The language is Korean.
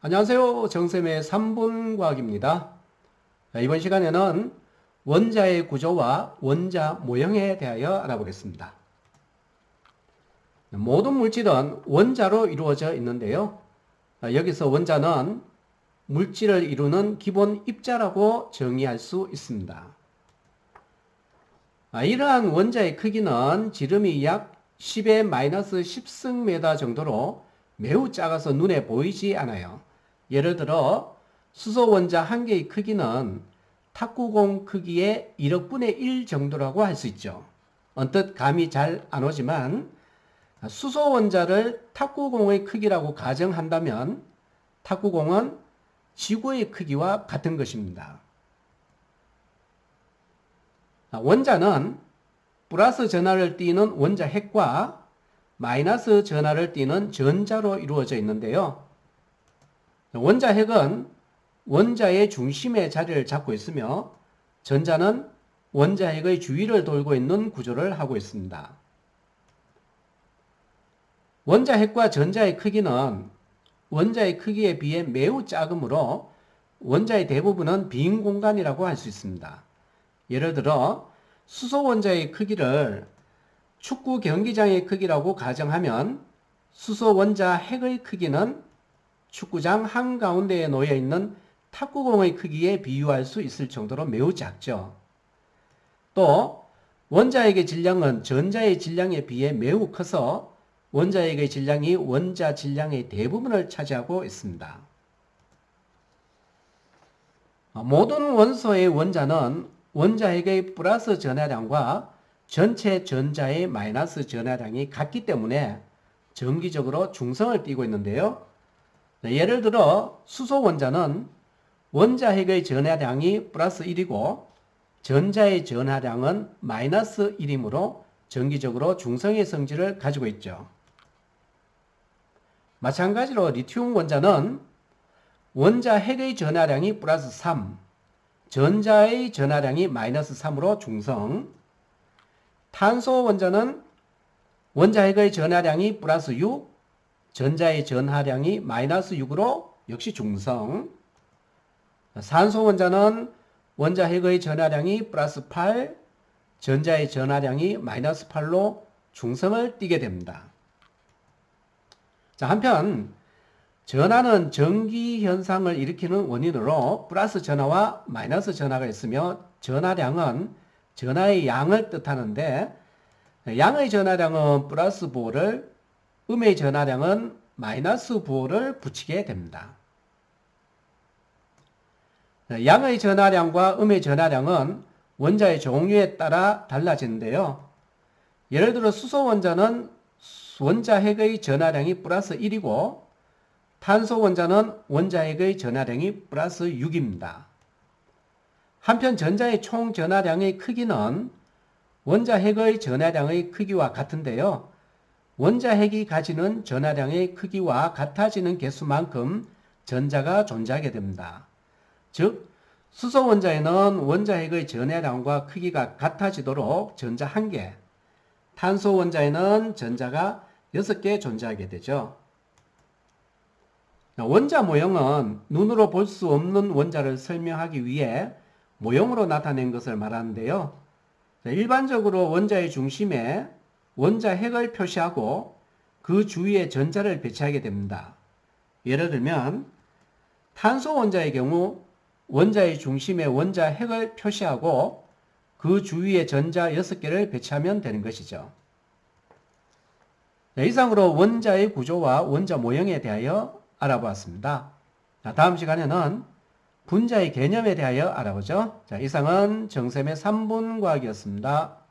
안녕하세요. 정쌤의 3분 과학입니다. 자, 이번 시간에는 원자의 구조와 원자 모형에 대하여 알아보겠습니다. 모든 물질은 원자로 이루어져 있는데요. 아, 여기서 원자는 물질을 이루는 기본 입자라고 정의할 수 있습니다. 아, 이러한 원자의 크기는 지름이 약 10의 마이너스 10승 메다 정도로 매우 작아서 눈에 보이지 않아요. 예를 들어 수소 원자 한 개의 크기는 탁구공 크기의 1억분의 1 정도라고 할 수 있죠. 언뜻 감이 잘 안 오지만 수소 원자를 탁구공의 크기라고 가정한다면 탁구공은 지구의 크기와 같은 것입니다. 원자는 플러스 전하를 띠는 원자 핵과 마이너스 전하를 띠는 전자로 이루어져 있는데요. 원자 핵은 원자의 중심에 자리를 잡고 있으며 전자는 원자 핵의 주위를 돌고 있는 구조를 하고 있습니다. 원자 핵과 전자의 크기는 원자의 크기에 비해 매우 작으므로 원자의 대부분은 빈 공간이라고 할 수 있습니다. 예를 들어 수소 원자의 크기를 축구 경기장의 크기라고 가정하면 수소 원자 핵의 크기는 축구장 한가운데에 놓여 있는 탁구공의 크기에 비유할 수 있을 정도로 매우 작죠. 또 원자핵의 질량은 전자의 질량에 비해 매우 커서 원자핵의 질량이 원자 질량의 대부분을 차지하고 있습니다. 모든 원소의 원자는 원자핵의 플러스 전하량과 전체 전자의 마이너스 전하량이 같기 때문에 정기적으로 중성을 띠고 있는데요. 예를 들어 수소 원자는 원자핵의 전하량이 플러스 1이고 전자의 전하량은 마이너스 1이므로 정기적으로 중성의 성질을 가지고 있죠. 마찬가지로 리튬 원자는 원자 핵의 전하량이 플러스 3, 전자의 전하량이 마이너스 3으로 중성, 탄소 원자는 원자 핵의 전하량이 플러스 6, 전자의 전하량이 마이너스 6으로 역시 중성. 산소 원자는 원자 핵의 전하량이 플러스 8, 전자의 전하량이 마이너스 8로 중성을 띠게 됩니다. 자, 한편 전하는 전기 현상을 일으키는 원인으로 플러스 전하와 마이너스 전하가 있으며 전하량은 전하의 양을 뜻하는데 양의 전하량은 플러스 보를 음의 전하량은 마이너스 부호를 붙이게 됩니다. 양의 전하량과 음의 전하량은 원자의 종류에 따라 달라지는데요. 예를 들어 수소 원자는 원자 핵의 전하량이 플러스 1이고 탄소 원자는 원자 핵의 전하량이 플러스 6입니다. 한편 전자의 총 전하량의 크기는 원자 핵의 전하량의 크기와 같은데요. 원자 핵이 가지는 전하량의 크기와 같아지는 개수만큼 전자가 존재하게 됩니다. 즉, 수소 원자에는 원자 핵의 전하량과 크기가 같아지도록 전자 1개, 탄소 원자에는 전자가 6개 존재하게 되죠. 원자 모형은 눈으로 볼 수 없는 원자를 설명하기 위해 모형으로 나타낸 것을 말하는데요. 일반적으로 원자의 중심에 원자 핵을 표시하고 그 주위에 전자를 배치하게 됩니다. 예를 들면 탄소 원자의 경우 원자의 중심에 원자 핵을 표시하고 그 주위에 전자 6개를 배치하면 되는 것이죠. 이상으로 원자의 구조와 원자 모형에 대하여 알아보았습니다. 다음 시간에는 분자의 개념에 대하여 알아보죠. 자, 이상은 정쌤의 3분 과학이었습니다.